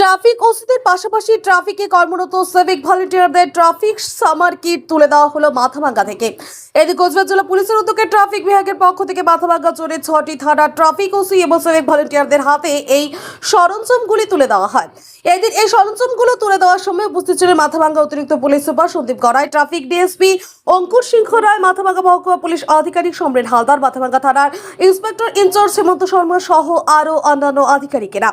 Traffic ওসিদের পাশাপাশি ট্রাফিকে কর্মরত সিভিক ভলেন্টিয়ারদের ট্রাফিক সামার কিট তুলে দেওয়া হলো মাথাভাঙ্গা থেকে। এদিকে কোচবিহার জেলা পুলিশের উদ্যোগে ট্রাফিক বিভাগের পক্ষ থেকে মাথাভাঙ্গা জোরে ছটি থানা ট্রাফিক ওসি এবং সিভিক ভলেন্টিয়ারদের হাতে এই সরঞ্জামগুলি তুলে দেওয়া হয়। এদিন এই সরঞ্জামগুলো তুলে দেওয়ার সময় উপস্থিত ছিলেন মাথাভাঙ্গা অতিরিক্ত police super Sandip Garai traffic DSP Ankur Singha Roy, Mathabhanga মহকুমা পুলিশ আধিকারিক সম্রেন হালদার, মাথাভাঙ্গা থানার ইন্সপেক্টর ইনচার্জ হেমন্ত শর্মা সহ আরও অন্যান্য আধিকারিকেরা।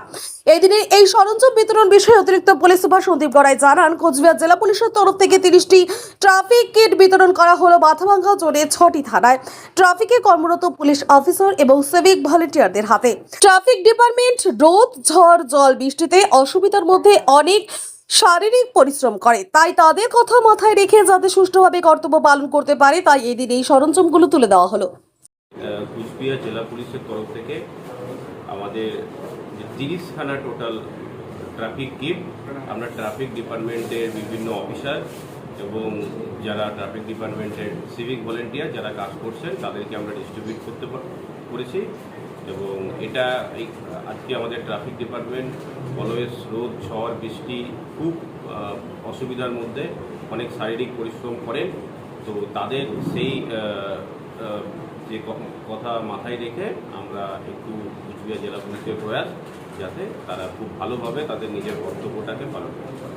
এই দিনের এই সরঞ্জাম বিতরণ বিষয়ে অতিরিক্ত পুলিশ সুপার সন্দীপ গড়াই জানান, কোচবিহার জেলা পুলিশের তরফ থেকে তিরিশটি ট্রাফিক কিট বিতরণ করা হলো মাথাভাঙ্গা জোরে ছটি থানায়। ট্রাফিকে কর্মরত পুলিশ অফিসার এবং সিভিক ভলেন্টিয়ারদের হাতে। ট্রাফিক ডিপার্টমেন্ট রোদ, ঝড়, জল, বৃষ্টিতে অসুবিধার মধ্যে অনেক শারীরিক পরিশ্রম করে। তাই তাদের কথা মাথায় রেখে যাতে সুষ্ঠুভাবে কর্তব্য পালন করতে পারে, তাই এই দিন এই সরঞ্জামগুলো তুলে দেওয়া হলো। কুচবিহার জেলা পুলিশের তরফ থেকে আমাদের যে তিরিশখানা টোটাল ট্রাফিক কিট আমরা ট্রাফিক ডিপার্টমেন্টের বিভিন্ন অফিসার এবং যারা ট্রাফিক ডিপার্টমেন্টের সিভিক ভলেন্টিয়ার যারা কাজ করছেন, তাদেরকে আমরা ডিস্ট্রিবিউট করতে করেছি। এবং এটা এই, আজকে আমাদের ট্রাফিক ডিপার্টমেন্ট অলওয়েজ রোদ, ঝড়, বৃষ্টি খুব অসুবিধার মধ্যে অনেক শারীরিক পরিশ্রম করেন। তো তাদের সেই যে কথা মাথায় রেখে আমরা একটু কুচবিহার জেলা পুলিশের প্রয়াস যাতে তারা খুব ভালোভাবে তাদের নিজের কর্তব্যটাকে পালন করতে পারে।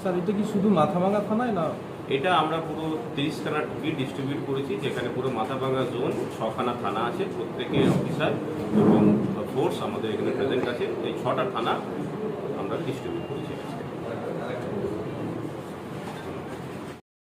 স্যার এটা কি শুধু মাথাভাঙা থানায় না? এটা আমরা পুরো তিরিশখানা কিট ডিস্ট্রিবিউট করেছি যেখানে পুরো মাথাভাঙা জোন ছখানা থানা আছে প্রত্যেকের অফিসার এবং ফোর্স আমাদের এখানে প্রেজেন্ট আছে। এই ছটা থানা আমরা ডিস্ট্রিবিউট করেছি।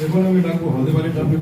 দেখুন আমি ডাকবো হলদিবাড়ি ট্রাফিক